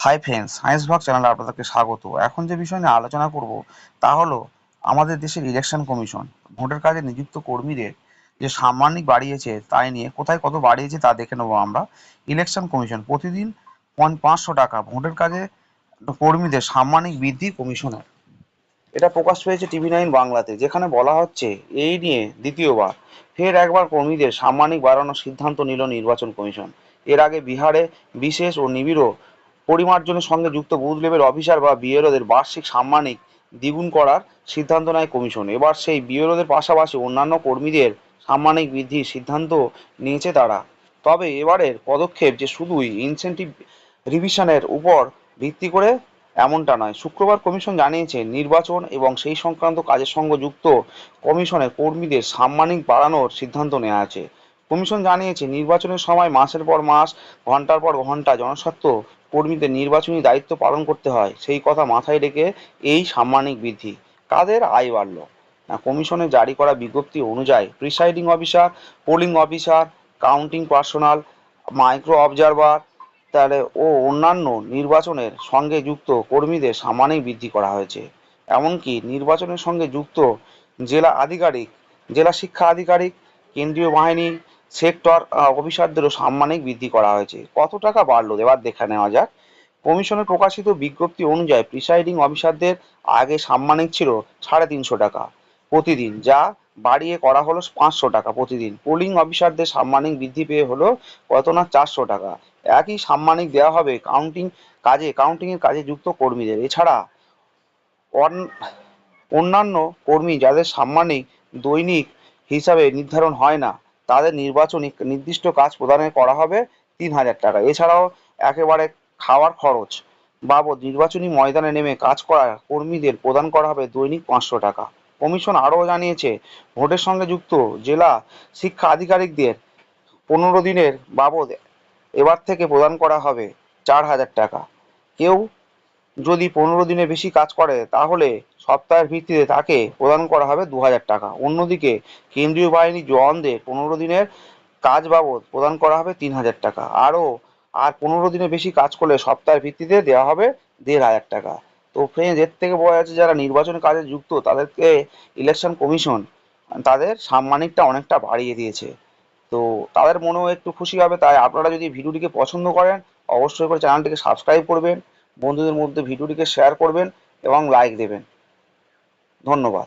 Hi friends science ভাগ চ্যানেলে আপনাদেরকে স্বাগত। এখন যে বিষয় নিয়ে আলোচনা করব, তা হলো আমাদের দেশের ইলেকশন কমিশন ভোটের কাজে নিযুক্ত কর্মীদের যে সাম্মানিক বাড়িয়েছে তাই নিয়ে কোথায় কত বাড়িয়েছে তা দেখে নেব আমরা। ইলেকশন কমিশন প্রতিদিন পাঁচশো টাকা ভোটের কাজে কর্মীদের সাম্মানিক বৃদ্ধি কমিশনের। এটা প্রকাশ পেয়েছে টিভি নাইন বাংলাতে, যেখানে বলা হচ্ছে এই নিয়ে দ্বিতীয়বার ফের একবার কর্মীদের সাম্মানিক বাড়ানোর সিদ্ধান্ত নিল নির্বাচন কমিশন। এর আগে বিহারে বিশেষ ও নিবিড় পরিমার্জনের সঙ্গে যুক্ত বুথ লেভেল অফিসার বা বিএলওদের বার্ষিক সাম্মানিক দ্বিগুণ করার সিদ্ধান্ত নেয় কমিশন। এবার সেই বিএলওদের পাশাপাশি অন্যান্য কর্মীদের সাম্মানিক বৃদ্ধির সিদ্ধান্ত নিয়েছে তারা। তবে এবারের পদক্ষেপ যে শুধুই ইনসেন্টিভ রিভিশনের উপর ভিত্তি করে এমনটা নয়। শুক্রবার কমিশন জানিয়েছে, নির্বাচন এবং সেই সংক্রান্ত কাজের সঙ্গে যুক্ত কমিশনের কর্মীদের সাম্মানিক বাড়ানোর সিদ্ধান্ত নেওয়া আছে। কমিশন জানিয়েছে, নির্বাচনের সময় মাসের পর মাস, ঘণ্টার পর ঘণ্টা জনস্বার্থ কর্মীদের নির্বাচনী দায়িত্ব পালন করতে হয়, সেই কথা মাথায় রেখে এই সাম্মানিক বৃদ্ধি। কাদের আয় বাড়ল? না কমিশনের জারি করা বিজ্ঞপ্তি অনুযায়ী presiding officer, polling officer, counting personal, micro observer, তাহলে ও অন্যান্য নির্বাচনের সঙ্গে যুক্ত কর্মীদের সাম্মানিক বৃদ্ধি করা হয়েছে। এমনকি নির্বাচনের সঙ্গে যুক্ত জেলা আধিকারিক, জেলা শিক্ষা আধিকারিক, কেন্দ্রীয় বাহিনী সেক্টর অফিসারদেরও সাম্মানিক বৃদ্ধি করা হয়েছে। কত টাকা বাড়লো? এবার দেখে নেওয়া যাক। কমিশনের প্রকাশিত বিজ্ঞপ্তি অনুযায়ী প্রিসাইডিং অফিসারদের আগে সাম্মানিক ছিল সাড়ে তিনশো টাকা প্রতিদিন, যা বাড়িয়ে করা হলো পাঁচশো টাকা প্রতিদিন। পোলিং অফিসারদের সাম্মানিক বৃদ্ধি পেয়ে হলো কত না চারশো টাকা। একই সাম্মানিক দেওয়া হবে কাউন্টিং কাজে কাউন্টিং এর কাজে যুক্ত কর্মীদের। এছাড়া অন- অন্যান্য কর্মী যাদের সাম্মানিক দৈনিক হিসাবে নির্ধারণ হয় না তাদের নির্বাচনী নির্দিষ্ট কাজ প্রদানে করা হবে তিন হাজার টাকা। এছাড়াও একেবারে খাওয়ার খরচ বাবদ নির্বাচনী ময়দানে নেমে কাজ করা কর্মীদের প্রদান করা হবে দৈনিক পাঁচশো টাকা। কমিশন আরও জানিয়েছে, ভোটের সঙ্গে যুক্ত জেলা শিক্ষা আধিকারিকদের পনেরো দিনের বাবদ এবার থেকে প্রদান করা হবে চার হাজার টাকা। কেউ যদি পনেরো দিনের বেশি কাজ করে, তাহলে সপ্তাহের ভিত্তিতে তাকে প্রদান করা হবে দু হাজার টাকা। অন্যদিকে কেন্দ্রীয় বাহিনী জওয়ানদের পনেরো দিনের কাজ বাবদ প্রদান করা হবে তিন হাজার টাকা। আরও, আর পনেরো দিনের বেশি কাজ করলে সপ্তাহের ভিত্তিতে দেওয়া হবে দেড় হাজার টাকা। তো ফ্রেন্ডস এর থেকে বোঝা যাচ্ছে যারা নির্বাচনী কাজে যুক্ত, তাদেরকে ইলেকশন কমিশন তাদের সাম্মানিকটা অনেকটা বাড়িয়ে দিয়েছে। তো তাদের মনেও একটু খুশি হবে, তাই আপনারা যদি ভিডিওটিকে পছন্দ করেন, অবশ্যই করে চ্যানেলটিকে সাবস্ক্রাইব করবেন। বন্ধুদের মধ্যে ভিডিওটিকে শেয়ার করবেন এবং লাইক দেবেন। ধন্যবাদ।